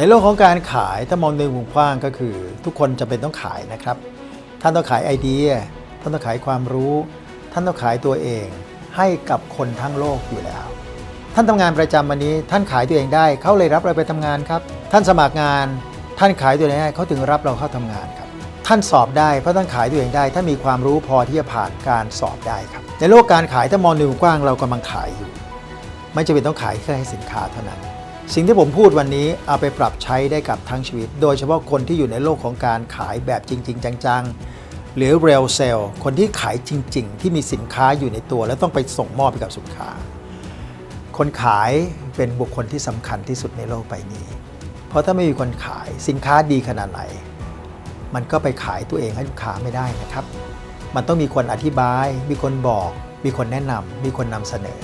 ในโลกของการขายถ้ามองในมุมกว้างก็คือ ทุกคนจะเป็นต้องขายนะครับ ท่านต้องขายไอเดีย ท่านต้องขายความรู้ ท่านต้องขายตัวเองให้กับคนทั้งโลกอยู่แล้ว ท่านทำงานประจำวันนี้ ท่านขายตัวเองได้เขาเลยรับเราไปทำงานครับ ท่านสมัครงาน ท่านขายตัวเองได้เขาถึงรับเราเข้าทำงานครับ ท่านสอบได้เพราะท่านขายตัวเองได้ถ้านมีความรู้พอที่จะผ่านการสอบได้ครับ ในโลกการขายถ้ามองในมุมกว้างเรากำลังขายอยู่ ไม่จำเป็นต้องขายแค่ให้สินค้าเท่านั้น สิ่งที่ผมพูดวันนี้เอาไปปรับใช้ได้กับทั้งชีวิต โดยเฉพาะคนที่อยู่ในโลกของการขายแบบจริง ๆ จังๆ หรือ real sale คนที่ขายจริง ๆ ที่มีสินค้าอยู่ในตัว แล้วต้องไปส่งมอบให้กับสินค้า คนขายเป็นบุคคลที่สำคัญที่สุดในโลกใบนี้ เพราะถ้าไม่มีคนขายสินค้าดีขนาดไหน มันก็ไปขายตัวเองให้ลูกค้าไม่ได้นะครับ มันต้องมีคนอธิบาย มีคนบอก มีคนแนะนำมีคนนำเสนอ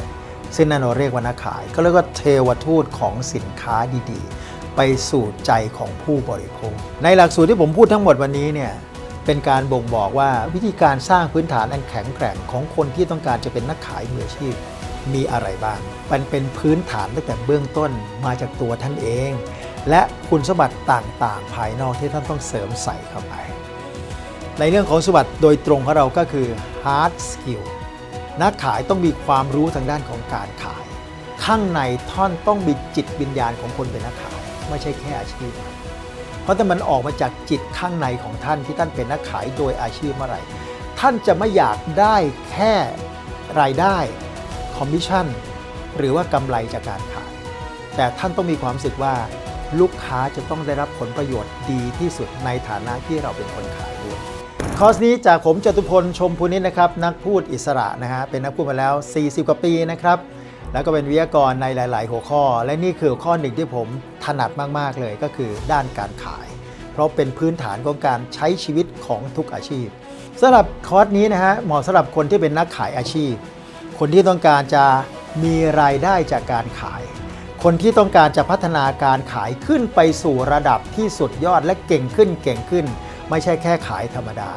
ซึ่งนั่นเราเรียกว่านักขาย ก็เรียกว่าเทวทูตของสินค้าดีๆ ไปสู่ใจของผู้บริโภค ในหลักสูตรที่ผมพูดทั้งหมดวันนี้เนี่ยเป็นการบ่งบอกว่าวิธีการสร้างพื้นฐานอันแข็งแกร่งของคนที่ต้องการจะเป็นนักขายมืออาชีพมีอะไรบ้าง มันเป็นพื้นฐานตั้งแต่เบื้องต้นมาจากตัวท่านเอง และคุณสมบัติต่างๆ ภายนอกที่ท่านต้องเสริมใส่เข้าไป ในเรื่องของสมบัติโดยตรงของเราก็คือ hard skill นักขายต้องมีความรู้ทางด้านของการขาย ข้างในท่อนต้องมีจิตวิญญาณของคนเป็นนักขาย ไม่ใช่แค่อาชีพ เพราะถ้ามันออกมาจากจิตข้างในของท่านที่ท่านเป็นนักขายโดยอาชีพเมื่อไหร่ ท่านจะไม่อยากได้แค่รายได้คอมมิชชั่นหรือว่ากำไรจากการขาย แต่ท่านต้องมีความรู้สึกว่าลูกค้าจะต้องได้รับผลประโยชน์ดีที่สุดในฐานะที่เราเป็นคนขายด้วย คอร์สนี้จากผมจตุพลชมพูนิชนะครับนักพูดอิสระนะฮะเป็นนักพูดมาแล้ว 40 กว่าปีนะครับแล้วก็เป็นวิทยากรในหลาย ๆ หัวข้อ และนี่คือหัวข้อหนึ่งที่ผมถนัดมาก ๆ เลยก็คือด้านการขาย เพราะเป็นพื้นฐานของการใช้ชีวิตของทุกอาชีพสำหรับคอร์สนี้นะฮะเหมาะสำหรับคนที่เป็นนักขายอาชีพ คนที่ต้องการจะมีรายได้จากการขาย คนที่ต้องการจะพัฒนาการขายขึ้นไปสู่ระดับที่สุดยอดและเก่งขึ้นเก่งขึ้น ไม่ใช่แค่ขายธรรมดา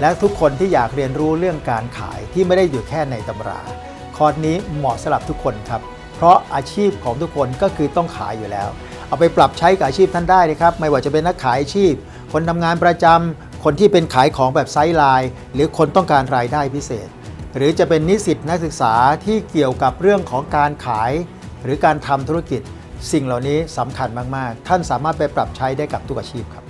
และทุกคนที่อยากเรียนรู้เรื่องการขายที่ไม่ได้อยู่แค่ในตำรา คอร์สนี้เหมาะสำหรับทุกคนครับ เพราะอาชีพของทุกคนก็คือต้องขายอยู่แล้ว เอาไปปรับใช้กับอาชีพท่านได้นะครับ ไม่ว่าจะเป็นนักขายอาชีพ คนทำงานประจำคนที่เป็นขายของแบบไซส์ไลน์หรือคนต้องการรายได้พิเศษ หรือจะเป็นนิสิตนักศึกษาที่เกี่ยวกับเรื่องของการขาย หรือการทำธุรกิจสิ่งเหล่านี้สำคัญมาก ๆ ท่านสามารถไปปรับใช้ได้กับทุกอาชีพครับ